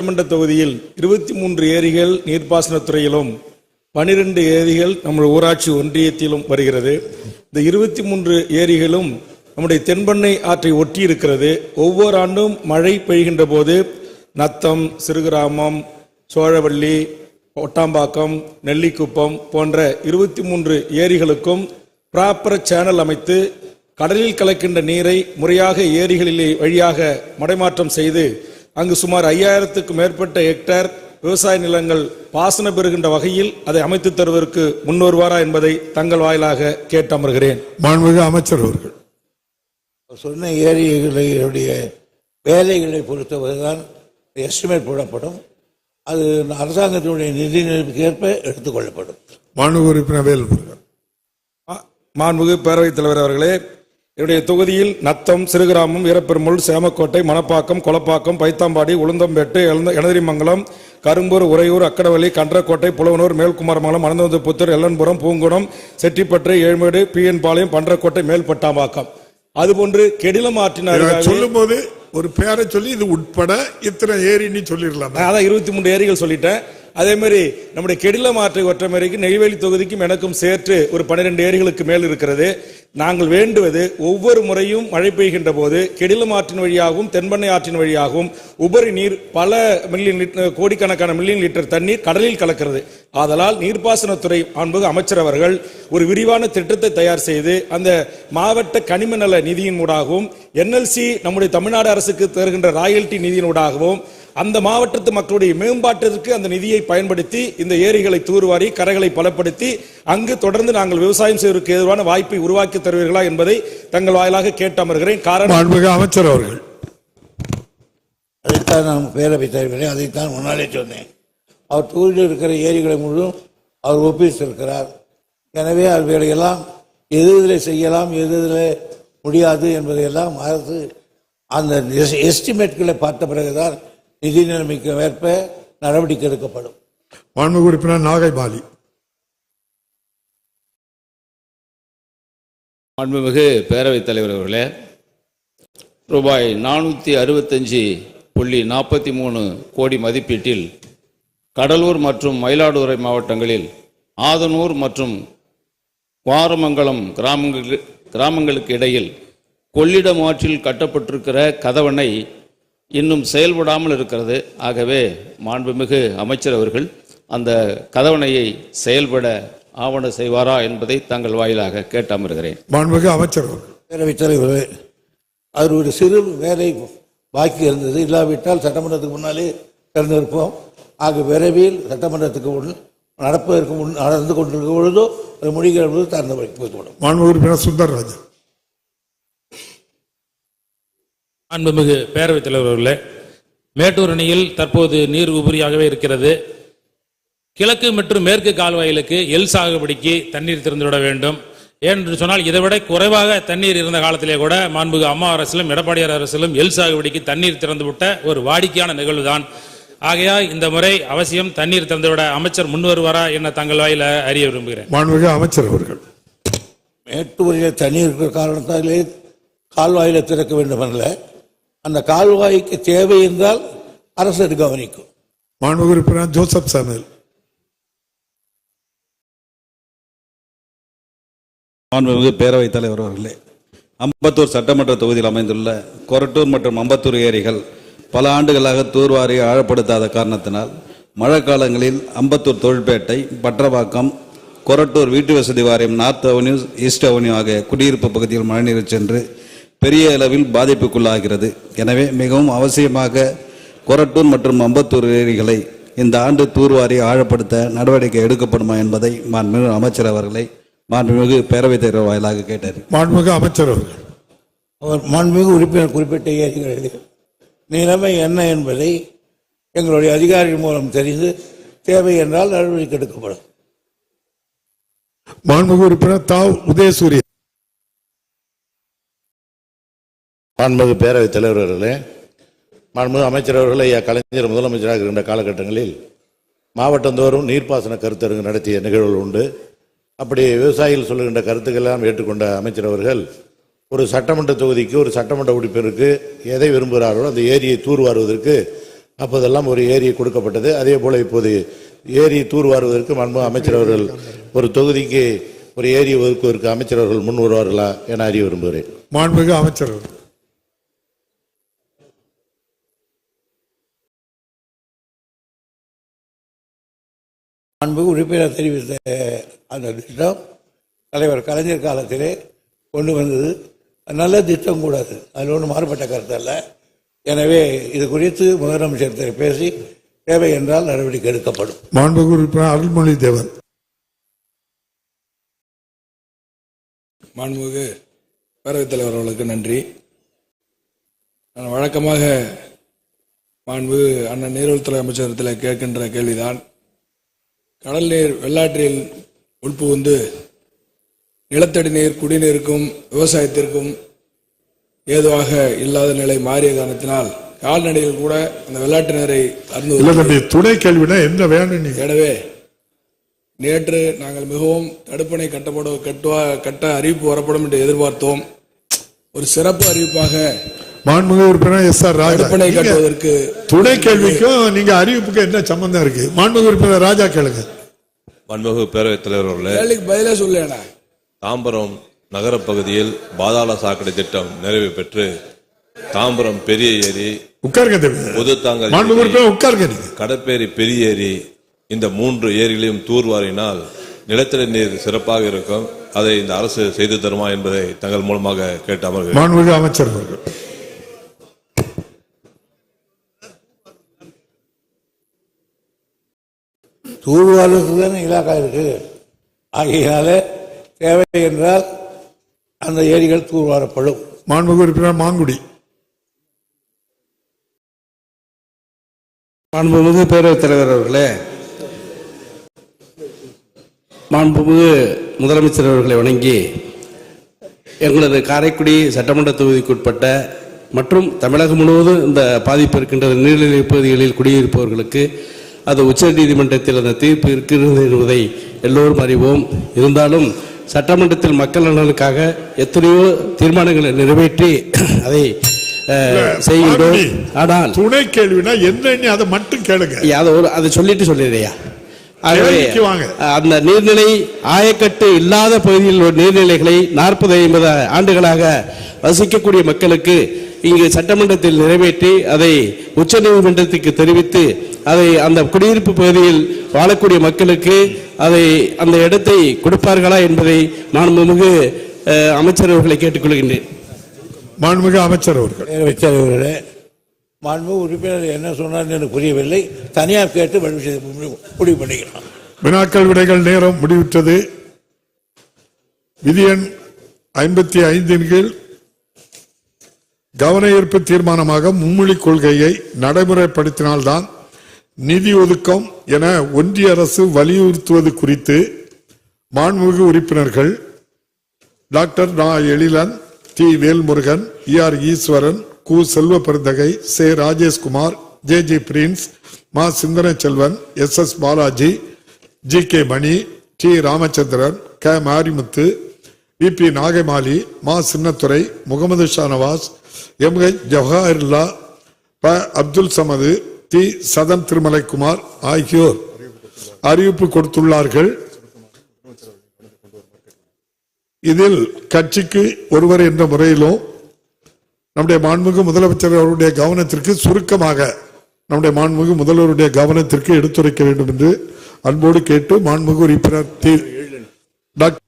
சட்டமன்ற தொகுதியில் இருபத்தி மூன்று ஏரிகள் நீர்ப்பாசனத்துறையிலும் பனிரெண்டு ஏரிகள் நம்முடைய ஊராட்சி ஒன்றியத்திலும் வருகிறது. இந்த இருபத்தி மூன்று ஏரிகளும் நம்முடைய தென்பண்ணை ஆற்றை ஒட்டி இருக்கிறது ஒவ்வொரு ஆண்டும் மழை பெய்கின்ற போது நத்தம் சிறுகிராமம் சோழவள்ளி ஒட்டாம்பாக்கம் நெல்லிக்குப்பம் போன்ற இருபத்தி மூன்று ஏரிகளுக்கும் ப்ராப்பர் சேனல் அமைத்து கடலில் கலக்கின்ற நீரை முறையாக ஏரிகளிலே வழியாக மடைமாற்றம் செய்து அங்கு சுமார் ஐயாயிரத்துக்கும் மேற்பட்ட ஹெக்டேர் விவசாய நிலங்கள் பாசன பெறுகின்ற வகையில் அதை அமைத்து தருவதற்கு முன்வருவாரா என்பதை தங்கள் வாயிலாக கேட்டு அமர்கிறேன் மாண்புமிகு அமைச்சர் அவர்கள். சொன்ன ஏரிகளுடைய வேலைகளை பொறுத்தவரைதான் எஸ்டிமேட் போடப்படும். அது அரசாங்கத்தினுடைய நிதி நிலைமைக்கு ஏற்ப எடுத்துக்கொள்ளப்படும் மாண்புமிகு உறுப்பினர் மாண்புமிகு பேரவைத் தலைவர் அவர்களே என்னுடைய தொகுதியில் நத்தம் சிறுகிராமம் வீரப்பெருமுள் சேமக்கோட்டை மணப்பாக்கம் கொளப்பாக்கம் பைத்தாம்பாடி உளுந்தம்பேட்டு எனதிரிமங்கலம் கரும்பூர் உறையூர் அக்கடவள்ளி கன்றக்கோட்டை புலவனூர் மேல்குமாரமங்கலம் அனந்தபுத்தூர் எல்லன்புரம் பூங்குணம் செட்டிப்பற்று ஏழ்மேடு பிஎன் பாளையம் பன்றக்கோட்டை மேல்பட்டாம்பாக்கம். அதுபோன்று கெடிலம் ஆற்றின் அருகாமையில் சொல்லும் போது ஒரு பேரை சொல்லி இது உட்பட இத்தனை ஏரின்னு சொல்லிடலாம். அதான் இருபத்தி மூன்று ஏரிகள் சொல்லிட்டேன். அதே மாதிரி நம்முடைய கெடில ஆற்றை ஒற்றமரைக்கு நெய்வேலி தொகுதிக்கும் எனக்கும் சேர்த்து ஒரு பன்னிரெண்டு ஏரிகளுக்கு மேல் இருக்கிறது. நாங்கள் வேண்டுவது ஒவ்வொரு முறையும் மழை பெய்கின்ற போது கெடிலம் ஆற்றின் வழியாகவும் தென்பண்ணை ஆற்றின் வழியாகவும் உபரி நீர் பல மில்லியன் லிட்டர் கோடிக்கணக்கான மில்லியன் லிட்டர் தண்ணீர் கடலில் கலக்கிறது. ஆதலால் நீர்ப்பாசனத்துறை அன்பு அமைச்சர் அவர்கள் ஒரு விரிவான திட்டத்தை தயார் செய்து அந்த மாவட்ட கனிம நல நிதியின் ஊடாகவும் என்எல்சி நம்முடைய தமிழ்நாடு அரசுக்கு தருகின்ற ராயல்டி நிதியின் ஊடாகவும் அந்த மாவட்டத்து மக்களுடைய மேம்பாட்டிற்கு அந்த நிதியை பயன்படுத்தி இந்த ஏரிகளை தூர்வாரி கரைகளை பலப்படுத்தி அங்கு தொடர்ந்து நாங்கள் விவசாயம் செய்வதற்கு எதிரான வாய்ப்பை உருவாக்கி தருவீர்களா என்பதை தங்கள் வாயிலாக கேட்டு அமர்கிறேன் காரணம் மாண்புமிகு அமைச்சர் அவர்கள். அதைத்தான் நான் பேரவைத் தலைவரே அதைத்தான் முன்னாலே சொன்னேன். அவர் தொகுதியில் இருக்கிற ஏரிகளை முழுவதும் அவர் ஒப்பித்திருக்கிறார் எனவே அவைகளையெல்லாம் எது இதில் செய்யலாம் எது இதில் முடியாது என்பதையெல்லாம் அரசு அந்த எஸ்டிமேட்களை பார்த்த பிறகுதான் நிதி நிலைமைக்கு ஏற்ப நடவடிக்கை எடுக்கப்படும். மாண்புமிகு உறுப்பினர் நாகை பாலி. மாண்புமிகு பேரவைத் தலைவர் அவர்களே ரூபாய் நானூற்றி அறுபத்தஞ்சு புள்ளி நாற்பத்தி மூணு கோடி மதிப்பீட்டில் கடலூர் மற்றும் மயிலாடுதுறை மாவட்டங்களில் ஆதனூர் மற்றும் குவாரமங்கலம் கிராமங்களுக்கு கிராமங்களுக்கு இடையில் கொள்ளிடம் ஆற்றில் கட்டப்பட்டிருக்கிற கதவணை இன்னும் செயல்படாமல் இருக்கிறது. ஆகவே மாண்புமிகு அமைச்சர் அவர்கள் அந்த கதவணையை செயல்பட ஆவண செய்வாரா என்பதை தங்கள் வாயிலாக கேட்டு அமர்கிறேன் மாண்புமிகு அமைச்சர் அவர்கள். பேரவைத் தலைவரே அது ஒரு சிறு வேலை பாக்கி இருந்தது. இல்லாவிட்டால் சட்டமன்றத்துக்கு முன்னாலே திறந்திருப்போம். ஆக விரைவில் சட்டமன்றத்துக்கு முன் நடப்பதற்கு முன் நடந்து கொண்டிருக்கும் பொழுதோ பொழுது திறந்து வைக்கப்படும் மாண்புமிகு உறுப்பினர் சுந்தரராஜன். அன்புமிகு பேரவைத் தலைவர் அவர்களே மேட்டூர் அணையில் தற்போது நீர் உபரியாகவே இருக்கிறது. கிழக்கு மற்றும் மேற்கு கால்வாயிலுக்கு எல் சாகுபடிக்கு தண்ணீர் திறந்துவிட வேண்டும். ஏனென்று சொன்னால் இதை விட குறைவாக தண்ணீர் இருந்த காலத்திலே கூட மாண்புகு அம்மா அரசிலும் எடப்பாடியார் அரசிலும் எல் சாகுபடிக்கு தண்ணீர் திறந்துவிட்ட ஒரு வாடிக்கையான நிகழ்வுதான். ஆகையால் இந்த முறை அவசியம் தண்ணீர் திறந்துவிட அமைச்சர் முன் வருவாரா என தங்கள் வாயில அறிய விரும்புகிறேன். மாண்புமிகு அமைச்சர் அவர்கள். மேட்டூரில் தண்ணீர் காரணத்தாலே கால்வாயில திறக்க வேண்டும் அல்ல. அந்த கால்வாய்க்கு தேவை என்றால் அரசு அது கவனிக்கும். மாண்புமிகு உறுப்பினர் ஜோசப் சாமுவேல் மாண்புமிகு பேரவைத் தலைவர் அவர்களே அம்பத்தூர் சட்டமன்ற தொகுதியில் அமைந்துள்ள கொரட்டூர் மற்றும் அம்பத்தூர் ஏரிகள் பல ஆண்டுகளாக தூர்வாரி ஆழப்படுத்தாத காரணத்தினால் மழைக்காலங்களில் அம்பத்தூர் தொழிற்பேட்டை பற்றவாக்கம் கொரட்டூர் வீட்டு வசதி வாரியம் நார்த் அவென்யூ ஈஸ்ட் அவென்யூ ஆகிய குடியிருப்பு பகுதியில் மழைநீர் சென்று பெரிய அளவில் பாதிப்புக்குள்ளாகிறது. எனவே மிகவும் அவசியமாக கொரட்டூர் மற்றும் அம்பத்தூர் ஏரிகளை இந்த ஆண்டு தூர்வாரி ஆழப்படுத்த நடவடிக்கை எடுக்கப்படுமா என்பதை மாண்புமிகு அமைச்சர் அவர்களை மாண்புமிகு பேரவைத் தலைவர் வாயிலாக கேட்டார். மாண்புமிகு அமைச்சர் அவர்கள். அவர் மாண்புமிகு உறுப்பினர் குறிப்பிட்ட ஏரிகளில் நிலைமை என்ன என்பதை எங்களுடைய அதிகாரிகள் மூலம் தெரிந்து தேவை என்றால் நடவடிக்கை எடுக்கப்படும். மாண்புமிகு உறுப்பினர் தாவ் உதயசூரியன். மாண்புமிகு பேரவைத் தலைவர் அவர்களே மாண்புமிகு அமைச்சர் அவர்களே ஐயா கலைஞர் முதலமைச்சராக இருக்கின்ற காலகட்டங்களில் மாவட்டந்தோறும் நீர்ப்பாசன கருத்தரங்கு நடத்திய நிகழ்வுகள் உண்டு. அப்படி விவசாயிகள் சொல்லுகின்ற கருத்துக்கெல்லாம் ஏற்றுக்கொண்ட அமைச்சர் அவர்கள் ஒரு சட்டமன்ற தொகுதிக்கு ஒரு சட்டமன்ற உறுப்பினருக்கு எதை விரும்புகிறார்களோ அந்த ஏரியை தூர்வாருவதற்கு அப்போதெல்லாம் ஒரு ஏரி கொடுக்கப்பட்டது. அதே போல் இப்போது ஏரி தூர்வாருவதற்கு மாண்பு அமைச்சர் அவர்கள் ஒரு தொகுதிக்கு ஒரு ஏரி ஒதுக்குவதற்கு அமைச்சர் அவர்கள் முன் வருவார்களா என அறிய விரும்புகிறேன். மாண்புமிகு அமைச்சர் அன்பு உறுப்பினர் தெரிவித்த அந்த திட்டம் தலைவர் கலைஞர் காலத்திலே கொண்டு வந்தது. நல்ல திட்டம் கூட அது. அதில் ஒன்றும் மாறுபட்ட கருத்து அல்ல. எனவே இது குறித்து முதலமைச்சர் பேசி தேவை என்றால் நடவடிக்கை எடுக்கப்படும். மாண்புமிகு உறுப்பினர் அருள்மொழி தேவன். மாண்புமிகு பேரவைத் தலைவர் அவர்களுக்கு நன்றி. நான் வழக்கமாக மாண்புமிகு அண்ணன் நீர்வளத்துறை அமைச்சகத்தில் கேட்கின்ற கேள்விதான். கடல் நீர் வெள்ளாற்றில் உட்புகுந்து நிலத்தடி நீர் குடிநீருக்கும் விவசாயத்திற்கும் ஏதுவாக இல்லாத நிலை மாறிய காரணத்தினால் கால்நடைகள் கூட அந்த வெள்ளாட்டு நீரை துணை கேள்வினா என்ன வேணும் எனவே நேற்று நாங்கள் மிகவும் தடுப்பணை கட்டப்பட கட்டுவா கட்ட அறிவிப்பு வரப்படும் என்று எதிர்பார்த்தோம். ஒரு சிறப்பு அறிவிப்பாக மாண்புமிகு உறுப்பினர் எஸ் ஆர் ராஜா. கட்டுவதற்கு துணை கேள்விக்கும் நீங்க அறிவிப்புக்கும் என்ன சம்பந்தம் இருக்கு? மாண்புமிகு உறுப்பினர் ராஜா கேளுங்க. மன்மகு பேரவைத் தலைவர் அவர்களே கேள்விக்கு பதிலே சொல்லேண்ணா தாம்பரம் நகரப் பகுதியில் பாதாள சாக்கடை திட்டம் நிறைவு பெற்று தாம்பரம் பெரிய ஏரி உட்காருங்க மாண்புமிகு உட்காருங்க நீங்க. கடப்பேரி பெரிய ஏரி இந்த மூன்று ஏரிகளையும் தூர்வாரினால் நிலத்தடி நீர் சிறப்பாக இருக்கும். அதை இந்த அரசு செய்து தருமா என்பதை தங்கள் மூலமாக கேட்டு மாண்புமிகு அமைச்சர் தூர்வாரத்துக்கு தானே இலாக்கா இருக்கு? ஆகையினால தேவை என்றால் அந்த ஏரிகள் தூர்வாரப்படும். மாண்புமிகு உறுப்பினர் மாங்குடி. மாண்புமிகு பேரவைத் தலைவர் அவர்களே மாண்புமிகு முதலமைச்சர் அவர்களை வணங்கி எங்களது காரைக்குடி சட்டமன்ற தொகுதிக்குட்பட்ட மற்றும் தமிழகம் முழுவதும் இந்த பாதிப்பு இருக்கின்ற நீர்நிலை பகுதிகளில் குடியிருப்பவர்களுக்கு அது உச்சநீதிமன்றத்தில் அந்த தீர்ப்பு இருக்கிறது என்பதை எல்லோரும் அறிவோம். இருந்தாலும் சட்டமன்றத்தில் மக்கள் நலனுக்காக எத்தனையோ தீர்மானங்களை நிறைவேற்றி அதை செய்கின்றோம். ஆனால் துணை கேள்வினா என்னன்னு அதை மட்டும் கேளுங்க. அதை ஒரு அதை சொல்லிட்டு சொல்லிடுறியா. அந்த நீர்நிலை ஆயக்கட்டு இல்லாத பகுதியில் உள்ள நீர்நிலைகளை நாற்பது ஐம்பது ஆண்டுகளாக வசிக்கக்கூடிய மக்களுக்கு இங்கு சட்டமன்றத்தில் நிறைவேற்றி அதை உச்சநீதிமன்றத்துக்கு தெரிவித்து அதை அந்த குடியிருப்பு பகுதியில் வாழக்கூடிய மக்களுக்கு அதை அந்த இடத்தை கொடுப்பார்களா என்பதை மாண்புமிகு அஹ், அமைச்சர் அவர்களை கேட்டுக்கொள்கின்றேன் மாண்புமிகு அமைச்சர் அவர்கள். தலைவர்களே மாண்பு உறுப்பினர் என்ன சொன்னார் எனக்கு புரியவில்லை. தனியார் கேட்டு முடிவு பண்ணிக்கலாம். வினாக்கள் விடைகள் நேரம் முடிவுற்றது. விதி எண் ஐம்பத்தி ஐந்தின் கீழ் கவன ஈர்ப்பு தீர்மானமாக மும்மொழி கொள்கையை நடைமுறைப்படுத்தினால்தான் நிதி ஒதுக்கம் என ஒன்றிய அரசு வலியுறுத்துவது குறித்து மாண்புமிகு உறுப்பினர்கள் டாக்டர் நா. Ezhilan T. Velmurugan E. R. Eswaran கு. செல்வ பெருந்தகை சே. ராஜேஷ்குமார் ஜே. ஜி. பிரின்ஸ் மா. Sinthana Selvan S. S. Balaji G. K. Mani T. Ramachandran க. மாரிமுத்து வி. பி. நாகமாலி மா. சின்னத்துறை முகமது ஷானவாஸ் எம். ஹெச் ஜவஹர்லா ப. அப்துல் சமது டி சதன் திருமலைக்குமார் ஆகியோர் அறிவிப்பு கொடுத்துள்ளார்கள். இதில் கட்சிக்கு ஒருவர் என்ற முறையிலும் நம்முடைய மாண்புமிகு முதலமைச்சர் அவருடைய கவனத்திற்கு சுருக்கமாக நம்முடைய மாண்புமிகு முதல்வருடைய கவனத்திற்கு எடுத்துரைக்க வேண்டும் என்று அன்போடு கேட்டு மாண்புமிகு உறுப்பினர் டாக்டர்